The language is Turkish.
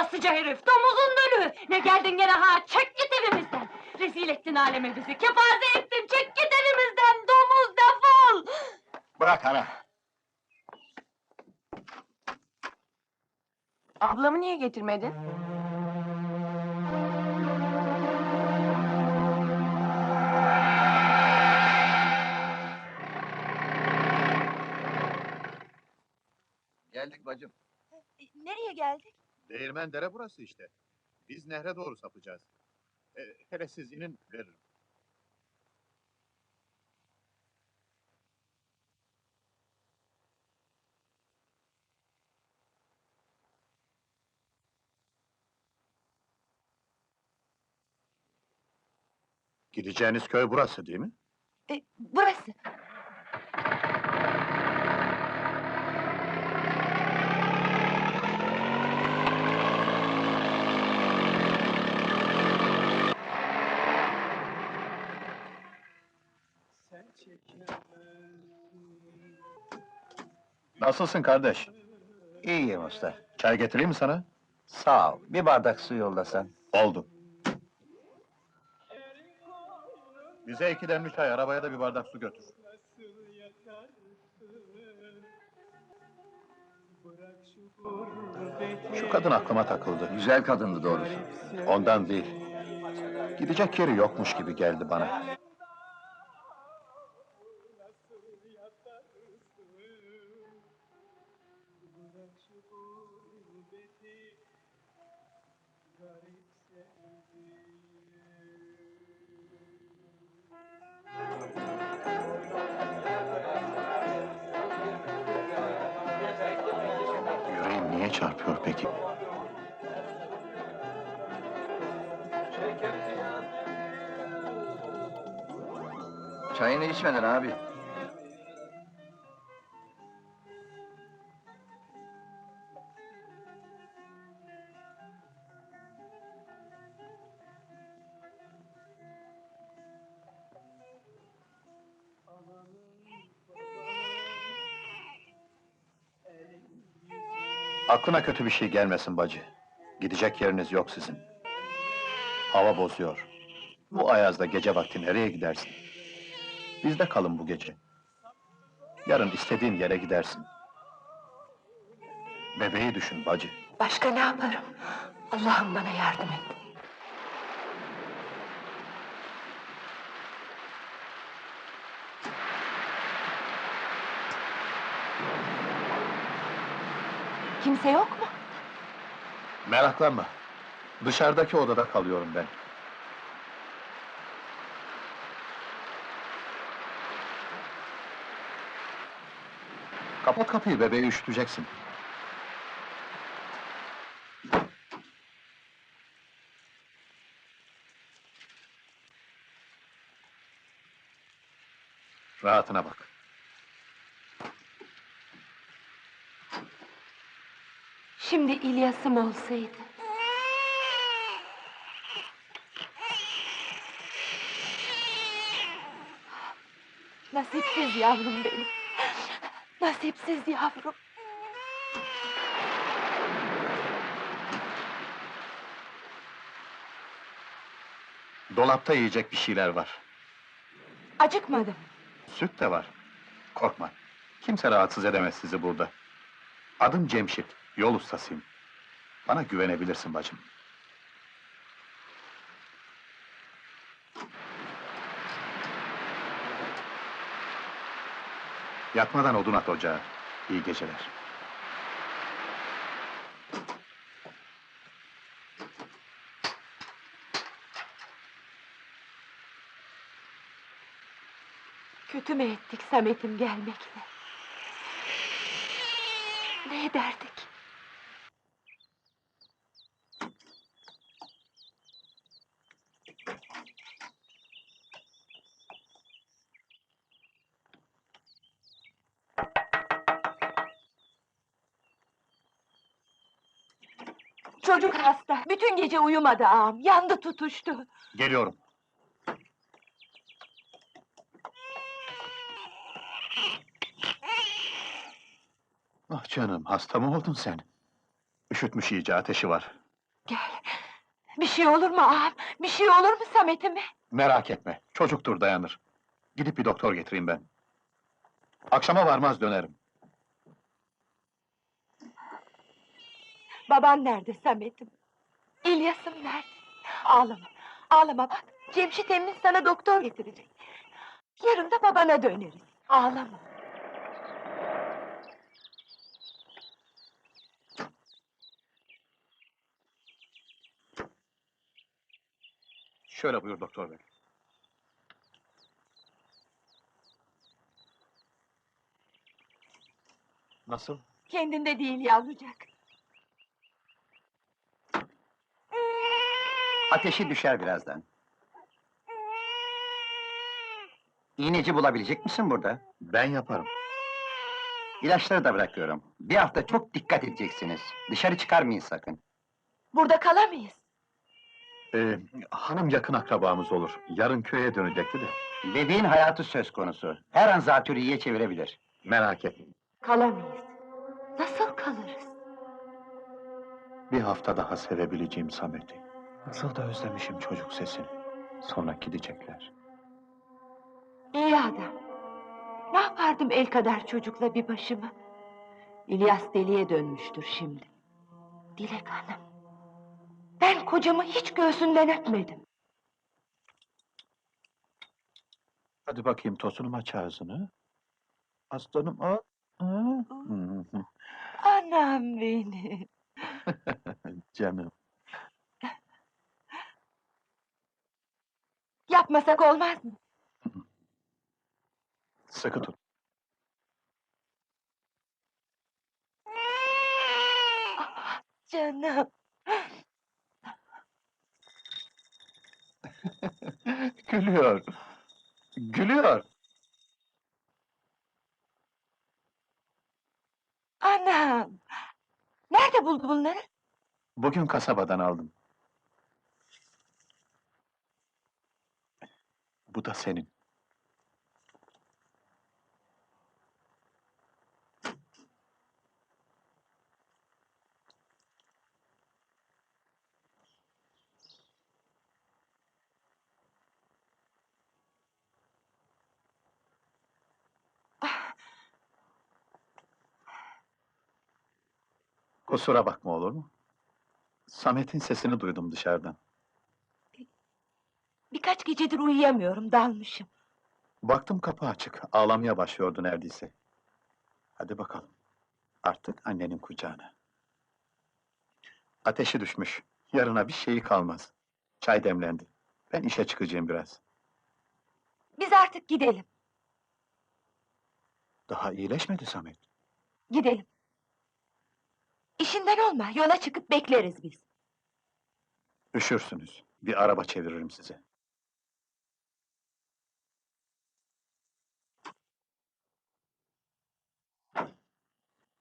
olasıca herif, domuzun dölü! Ne geldin gene ha, çek git evimizden! Rezil ettin aleme bizi, kepaze ettin, çek git evimizden, domuz defol! Bırak ana. Ablamı niye getirmedin? Geldik bacım. Nereye geldik? Değirmen dere burası işte. Biz nehre doğru sapacağız. E, hele siz inin veririm. Gideceğiniz köy burası değil mi? E, burası. Nasılsın kardeş? İyiyim usta. Çay getireyim mi sana? Sağ ol. Bir bardak su yollasan. Oldu. Bize iki demli çay, arabaya da bir bardak su götür. Şu kadın aklıma takıldı. Güzel kadındı doğrusu. Ondan değil. Gidecek yeri yokmuş gibi geldi bana. Yüreğim niye çarpıyor peki? Çayını içmedin abi. Aklına kötü bir şey gelmesin bacı. Gidecek yeriniz yok sizin. Hava bozuyor. Bu ayazda gece vakti nereye gidersin? Bizde kalın bu gece. Yarın istediğin yere gidersin. Bebeği düşün bacı. Başka ne yaparım? Allah'ım bana yardım et. Kimse yok mu? Meraklanma. Dışarıdaki odada kalıyorum ben. Kapat kapıyı, bebeği üşüteceksin. Rahatına bak. Şimdi İlyas'ım olsaydı. Nasipsiz yavrum benim. Nasipsiz yavrum. Dolapta yiyecek bir şeyler var. Acıkmadım. Süt de var. Korkma. Kimse rahatsız edemez sizi burada. Adım Cemşit, yol ustasıyım. Bana güvenebilirsin bacım. Yatmadan odun at ocağa. İyi geceler. Kötü mü ettik Samet'im gelmekle? Ne ederdik? Çocuk hasta. Bütün gece uyumadı ağam. Yandı tutuştu. Geliyorum. Ah canım, hasta mı oldun sen? Üşütmüş iyice, ateşi var. Gel. Bir şey olur mu ağam? Bir şey olur mu Samet'ime? Merak etme, çocuktur dayanır. Gidip bir doktor getireyim ben. Akşama varmaz dönerim. Baban nerede Samet'im? İlyas'ım nerede? Ağlama, ağlama bak. Cemşit emmin sana doktor getirecek. Yarın da babana döneriz. Ağlama. Şöyle buyur doktor bey. Nasıl? Kendinde değil yavrucak. Ateşi düşer birazdan. İğneci bulabilecek misin burada? Ben yaparım. İlaçları da bırakıyorum. Bir hafta çok dikkat edeceksiniz. Dışarı çıkarmayın sakın. Burada kalamayız. Ee, hanım yakın akrabamız olur. Yarın köye dönecekti de. Bebeğin hayatı söz konusu. Her an zatürriye çevirebilir. Merak etme. Kalamayız. Nasıl kalırız? Bir hafta daha sevebileceğim Samet'i. Nasıl da özlemişim çocuk sesini. Sonra gidecekler. İyi adam. Ne yapardım el kadar çocukla bir başıma? İlyas deliye dönmüştür şimdi. Dilek Hanım. Ben kocamı hiç göğsünden öpmedim. Hadi bakayım tosunum aç ağzını. Aslanım al. Anam benim. Canım. Yapmasak olmaz mı? Sıkı tut. Canım. Gülüyor. Gülüyor. Anam. Nerede buldu bunları? Bugün kasabadan aldım. Bu da senin. Kusura bakma olur mu? Samet'in sesini duydum dışarıdan. Birkaç gecedir uyuyamıyorum, dalmışım. Baktım kapı açık, ağlamaya başlıyordu neredeyse. Hadi bakalım, artık annenin kucağına. Ateşi düşmüş, yarına bir şeyi kalmaz. Çay demlendi. Ben işe çıkacağım biraz. Biz artık gidelim, Daha iyileşmedi Samet. gidelim. İşinden olma, yola çıkıp bekleriz biz. Üşürsünüz, bir araba çeviririm size.